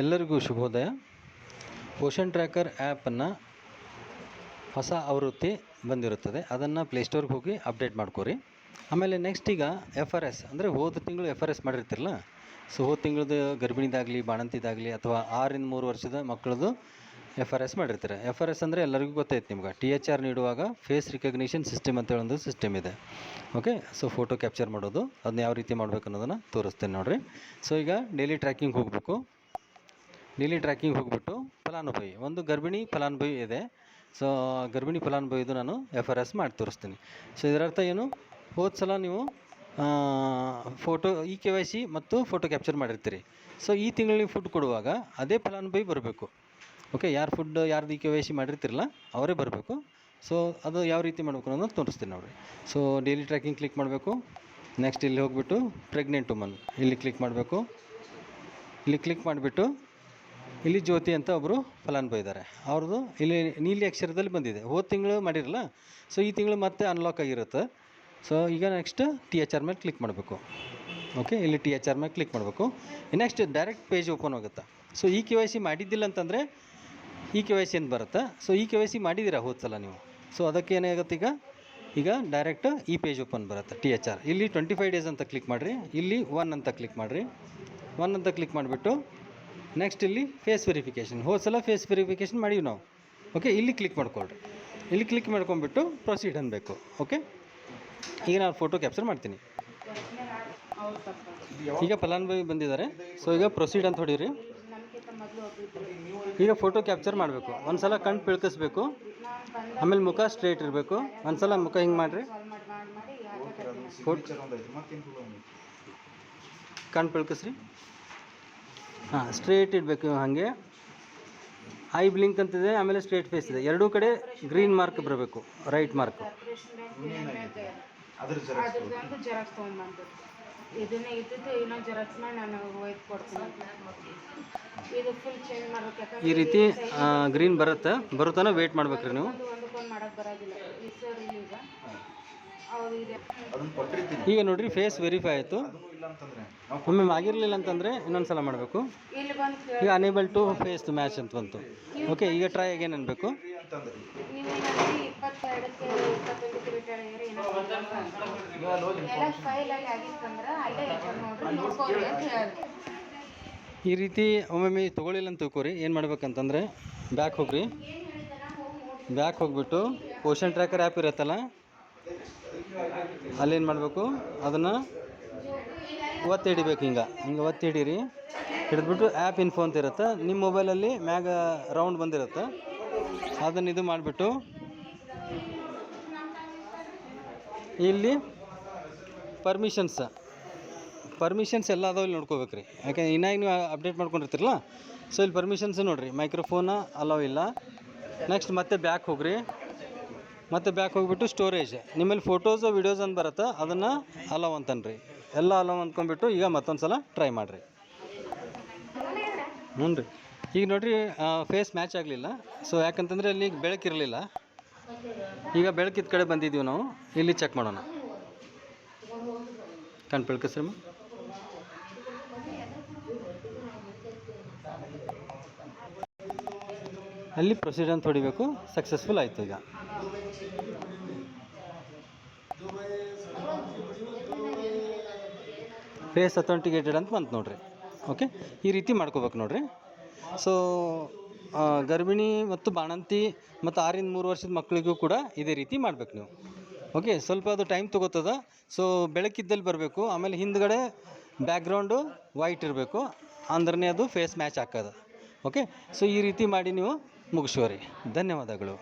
ಎಲ್ಲರಿಗೂ ಶುಭೋದಯ. ಪೋಷನ್ ಟ್ರ್ಯಾಕರ್ ಆ್ಯಪನ್ನು ಹೊಸ ಆವೃತ್ತಿ ಬಂದಿರುತ್ತದೆ. ಅದನ್ನು ಪ್ಲೇಸ್ಟೋರ್ಗೆ ಹೋಗಿ ಅಪ್ಡೇಟ್ ಮಾಡ್ಕೊರಿ. ಆಮೇಲೆ ನೆಕ್ಸ್ಟ್ ಈಗ ಎಫ್ ಆರ್ ಎಸ್ ಅಂದರೆ ಹೋದ ತಿಂಗಳು ಎಫ್ ಆರ್ ಎಸ್ ಮಾಡಿರ್ತಿರಲ್ಲ? ಸೊ ಹೋದ ತಿಂಗಳದ್ದು ಗರ್ಭಿಣಿದಾಗಲಿ, ಬಾಣಂತಿದಾಗಲಿ ಅಥವಾ ಆರಿಂದ ಮೂರು ವರ್ಷದ ಮಕ್ಕಳದು ಎಫ್ ಆರ್ ಎಸ್ ಮಾಡಿರ್ತಾರೆ. ಎಫ್ ಆರ್ ಎಸ್ ಅಂದರೆ ಎಲ್ಲರಿಗೂ ಗೊತ್ತೈತೆ ನಿಮ್ಗೆ. ಟಿ ಎಚ್ ಆರ್ ನೀಡುವಾಗ ಫೇಸ್ ರಿಕಗ್ನಿಷನ್ ಸಿಸ್ಟಮ್ ಅಂತೇಳಿ ಒಂದು ಸಿಸ್ಟಮ್ ಇದೆ. ಓಕೆ ಸೊ ಫೋಟೋ ಕ್ಯಾಪ್ಚರ್ ಮಾಡೋದು. ಅದನ್ನ ಯಾವ ರೀತಿ ಮಾಡ್ಬೇಕು ಅನ್ನೋದನ್ನು ತೋರಿಸ್ತೇನೆ ನೋಡಿರಿ. ಸೊ ಈಗ ಡೈಲಿ ಟ್ರ್ಯಾಕಿಂಗ್ ಹೋಗಬೇಕು. ಡೈಲಿ ಟ್ರ್ಯಾಕಿಂಗ್ ಹೋಗ್ಬಿಟ್ಟು ಫಲಾನುಭವಿ, ಒಂದು ಗರ್ಭಿಣಿ ಫಲಾನುಭವಿ ಇದೆ. ಸೊ ಗರ್ಭಿಣಿ ಫಲಾನುಭವಿದು ನಾನು ಎಫ್ ಆರ್ ಎಸ್ ಮಾಡಿ ತೋರಿಸ್ತೀನಿ. ಸೊ ಇದರರ್ಥ ಏನು? ಹೋದ ಸಲ ನೀವು photo e K Y C ಮತ್ತು ಫೋಟೋ ಕ್ಯಾಪ್ಚರ್ ಮಾಡಿರ್ತೀರಿ. ಸೊ ಈ ತಿಂಗಳು ನೀವು ಫುಡ್ ಕೊಡುವಾಗ ಅದೇ ಫಲಾನುಭವಿ ಬರಬೇಕು. ಓಕೆ ಯಾರು ಫುಡ್ ಯಾರ್ದು ಇ ಕೆ ವೈ ಸಿ ಮಾಡಿರ್ತಿರಲ್ಲ, ಅವರೇ ಬರಬೇಕು. ಸೊ ಅದು ಯಾವ ರೀತಿ ಮಾಡಬೇಕು ಅನ್ನೋದು ತೋರಿಸ್ತೀನಿ ನೋಡಿರಿ ಸೊ ಡೈಲಿ ಟ್ರ್ಯಾಕಿಂಗ್ ಕ್ಲಿಕ್ ಮಾಡಬೇಕು. ನೆಕ್ಸ್ಟ್ ಇಲ್ಲಿ ಹೋಗ್ಬಿಟ್ಟು ಪ್ರೆಗ್ನೆಂಟ್ ವುಮನ್ ಇಲ್ಲಿ ಕ್ಲಿಕ್ ಮಾಡಬೇಕು. ಇಲ್ಲಿ ಕ್ಲಿಕ್ ಮಾಡಿಬಿಟ್ಟು ಇಲ್ಲಿ ಜ್ಯೋತಿ ಅಂತ ಒಬ್ಬರು ಫಲಾನುಭವಿ ಇದ್ದಾರೆ ಅವ್ರದ್ದು ಇಲ್ಲಿ ನೀಲಿ ಅಕ್ಷರದಲ್ಲಿ ಬಂದಿದೆ. ಹೋದ ತಿಂಗಳು ಮಾಡಿರಲ್ಲ ಸೊ ಈ ತಿಂಗಳು ಮತ್ತೆ ಅನ್ಲಾಕ್ ಆಗಿರುತ್ತೆ. ಸೊ ಈಗ ನೆಕ್ಸ್ಟ್ ಟಿ ಎಚ್ ಆರ್ ಮೇಲೆ ಕ್ಲಿಕ್ ಮಾಡಬೇಕು. ಓಕೆ ಇಲ್ಲಿ ಟಿ ಎಚ್ ಆರ್ ಮೇಲೆ ಕ್ಲಿಕ್ ಮಾಡಬೇಕು. ನೆಕ್ಸ್ಟ್ ಡೈರೆಕ್ಟ್ ಪೇಜ್ ಓಪನ್ ಆಗುತ್ತೆ. ಸೊ ಈ ಕೆ ವೈ ಸಿ ಮಾಡಿದ್ದಿಲ್ಲ ಅಂತಂದರೆ ಈ ಕೆ ವೈ ಸಿ ಅಂತ ಬರುತ್ತೆ. ಸೊ ಈ ಕೆ ವೈ ಸಿ ಮಾಡಿದ್ದೀರಾ ಹೋದ ಸಲ ನೀವು? ಸೊ ಅದಕ್ಕೆ ಏನಾಗುತ್ತೆ ಈಗ? ಈಗ ಡೈರೆಕ್ಟ್ ಈ ಪೇಜ್ ಓಪನ್ ಬರುತ್ತೆ ಟಿ ಎಚ್ ಆರ್ ಇಲ್ಲಿ ಟ್ವೆಂಟಿ ಫೈವ್ ಡೇಸ್ ಅಂತ ಕ್ಲಿಕ್ ಮಾಡಿರಿ. ಇಲ್ಲಿ ಒನ್ ಅಂತ ಕ್ಲಿಕ್ ಮಾಡಿರಿ. ಒನ್ ಅಂತ ಕ್ಲಿಕ್ ಮಾಡಿಬಿಟ್ಟು ನೆಕ್ಸ್ಟ್ ಇಲ್ಲಿ ಫೇಸ್ ವೆರಿಫಿಕೇಷನ್ ಹೋದ ಸಲ ಫೇಸ್ ವೆರಿಫಿಕೇಷನ್ ಮಾಡೀವಿ ನಾವು. ಓಕೆ ಇಲ್ಲಿ ಕ್ಲಿಕ್ ಮಾಡ್ಕೊಳ್ರಿ. ಇಲ್ಲಿ ಕ್ಲಿಕ್ ಮಾಡ್ಕೊಂಬಿಟ್ಟು ಪ್ರೊಸೀಡ್ ಅನ್ಬೇಕು. ಓಕೆ ಈಗ ನಾನು ಫೋಟೋ ಕ್ಯಾಪ್ಚರ್ ಮಾಡ್ತೀನಿ. ಈಗ ಫಲಾನುಭವಿ ಬಂದಿದ್ದಾರೆ. ಸೊ ಈಗ ಪ್ರೊಸೀಡ್ ಅಂತ ಹೊಡೀರಿ. ಈಗ ಫೋಟೋ ಕ್ಯಾಪ್ಚರ್ ಮಾಡಬೇಕು. ಒಂದು ಸಲ ಕಣ್ಣು ಪಿಳ್ಕಿಸ್ಬೇಕು. ಆಮೇಲೆ ಮುಖ ಸ್ಟ್ರೇಟ್ ಇರಬೇಕು. ಒಂದು ಸಲ ಮುಖ ಹಿಂಗೆ ಮಾಡಿರಿ. ಕಣ್ಣು ಪಿಳ್ಕಿಸ್ರಿ. ಹಾಂ ಸ್ಟ್ರೇಟ್ ಇಡಬೇಕು ಹಾಗೆ. ಐ ಬ್ಲಿಂಕ್ ಅಂತಿದೆ ಆಮೇಲೆ ಸ್ಟ್ರೇಟ್ ಫೇಸ್ ಇದೆ. ಎರಡೂ ಕಡೆ ಗ್ರೀನ್ ಮಾರ್ಕ್ ಬರಬೇಕು ರೈಟ್ ಮಾರ್ಕ್ ಇದನ್ನ ಇದ್ದಿದ್ದು ಇನ್ನೊಂದು ಜೆರಾಕ್ಸ್ ಮಾಡಿ ನಾನು ಒಯ್ದು ಕೊಡ್ತೀನಿ. ಇದು ಫುಲ್ ಚೇಂಜ್ ಮಾಡ್ಬೇಕು ಯಾಕಂದ್ರೆ ಈ ರೀತಿ ಗ್ರೀನ್ ಬರುತ್ತೆ. ಬರುತ್ತಾನೆ ವೇಟ್ ಮಾಡ್ಬೇಕ್ರಿ ನೀವು. ಒಂದು ಒಂದಕ್ಕೊಂದು ಮಾಡಕ್ಕೆ ಬರೋದಿಲ್ಲ. ಈ ಸರ್ ಇಲ್ಲಿ ಈಗ ಈಗ ನೋಡ್ರಿ ಫೇಸ್ ವೆರಿಫೈ ಆಯಿತು. ಒಮ್ಮೆ ಆಗಿರಲಿಲ್ಲ ಅಂತಂದರೆ ಇನ್ನೊಂದು ಸಲ ಮಾಡಬೇಕು. ಈಗ ಅನೇಬಲ್ ಟು ಫೇಸ್ ಮ್ಯಾಚ್ ಅಂತ ಬಂತು. ಓಕೆ ಈಗ ಟ್ರೈ ಅಗೇನ್ ಅನ್ಬೇಕು. ಈ ರೀತಿ ಒಮ್ಮೊಮ್ಮೆ ತೊಗೊಳಿಲ್ಲ ಅಂತ ತಿಳ್ಕೊರಿ. ಏನು ಮಾಡ್ಬೇಕಂತಂದರೆ ಬ್ಯಾಕ್ ಹೋಗ್ರಿ. ಬ್ಯಾಕ್ ಹೋಗ್ಬಿಟ್ಟು ಪೋಷನ್ ಟ್ರ್ಯಾಕರ್ ಆ್ಯಪ್ ಇರುತ್ತಲ್ಲ ಅಲ್ಲೇನು ಮಾಡಬೇಕು? ಅದನ್ನು ಒತ್ತಿ ಹಿಡಿಬೇಕು ಹಿಂಗೆ. ಹಿಂಗೆ ಒತ್ತಿ ಹಿಡೀರಿ. ಹಿಡಿದ್ಬಿಟ್ಟು ಆ್ಯಪ್ ಇನ್ಫೋ ಅಂತ ಇರುತ್ತೆ. ನಿಮ್ಮ ಮೊಬೈಲಲ್ಲಿ ಮ್ಯಾಗ ರೌಂಡ್ ಬಂದಿರುತ್ತೆ. ಅದನ್ನು ಇದು ಮಾಡಿಬಿಟ್ಟು ಇಲ್ಲಿ ಪರ್ಮಿಷನ್ಸ್ ಪರ್ಮಿಷನ್ಸ್ ಎಲ್ಲ ಅದಾವ ಇಲ್ಲಿ ನೋಡ್ಕೋಬೇಕು ರೀ ಯಾಕೆ ಇನ್ನಾಗ ನೀವು ಅಪ್ಡೇಟ್ ಮಾಡ್ಕೊಂಡಿರ್ತೀರಲ್ಲ ಸೊ ಇಲ್ಲಿ ಪರ್ಮಿಷನ್ಸ್ ನೋಡಿರಿ. ಮೈಕ್ರೋಫೋನ ಅಲೋ ಇಲ್ಲ. ನೆಕ್ಸ್ಟ್ ಮತ್ತೆ ಬ್ಯಾಕ್ ಹೋಗ್ರಿ. ಮತ್ತೆ ಬ್ಯಾಕ್ ಹೋಗ್ಬಿಟ್ಟು ಸ್ಟೋರೇಜ್ ನಿಮ್ಮಲ್ಲಿ ಫೋಟೋಸು ವಿಡಿಯೋಸ್ ಅಂತ ಬರುತ್ತೆ, ಅದನ್ನು ಅಲವ್ ಅಂತನ್ರಿ. ಎಲ್ಲ ಅಲವ್ ಅಂದ್ಕೊಂಡ್ಬಿಟ್ಟು ಈಗ ಮತ್ತೊಂದು ಸಲ ಟ್ರೈ ಮಾಡಿರಿ. ಹ್ಞೂ ರೀ ಈಗ ನೋಡಿರಿ ಫೇಸ್ ಮ್ಯಾಚ್ ಆಗಲಿಲ್ಲ. ಸೊ ಯಾಕಂತಂದರೆ ಅಲ್ಲಿ ಬೆಳಕಿರಲಿಲ್ಲ. ಈಗ ಬೆಳಕಿದ ಕಡೆ ಬಂದಿದ್ದೀವಿ ನಾವು. ಇಲ್ಲಿ ಚೆಕ್ ಮಾಡೋಣ. ಕಣ್ ಬೆಳಕಿಸ್ರಿ ಅಲ್ಲಿ ಪ್ರೊಸೀಜರ್ ಅಂತ ಹೊಡಿಬೇಕು. ಸಕ್ಸಸ್ಫುಲ್ ಆಯಿತು ಈಗ. ಫೇಸ್ ಅಥೆಂಟಿಕೇಟೆಡ್ ಅಂತ ಬಂತು ನೋಡ್ರಿ. ಓಕೆ ಈ ರೀತಿ ಮಾಡ್ಕೋಬೇಕು ನೋಡ್ರಿ. ಸೊ ಗರ್ಭಿಣಿ ಮತ್ತು ಬಾಣಂತಿ ಮತ್ತು ಆರಿಂದ ಮೂರು ವರ್ಷದ ಮಕ್ಕಳಿಗೂ ಕೂಡ ಇದೇ ರೀತಿ ಮಾಡ್ಬೇಕು ನೀವು. ಓಕೆ ಸ್ವಲ್ಪ ಅದು ಟೈಮ್ ತೊಗೋತದ. ಸೊ ಬೆಳಕಿದ್ದಲ್ಲಿ ಬರಬೇಕು, ಆಮೇಲೆ ಹಿಂದ್ಗಡೆ ಬ್ಯಾಕ್ಗ್ರೌಂಡು ವೈಟ್ ಇರಬೇಕು ಅಂದ್ರೆ ಅದು ಫೇಸ್ ಮ್ಯಾಚ್ ಹಾಕೋದು ಓಕೆ ಸೊ ಈ ರೀತಿ ಮಾಡಿ ನೀವು ಮುಗಿಸ್ಕೋರಿ ಧನ್ಯವಾದಗಳು.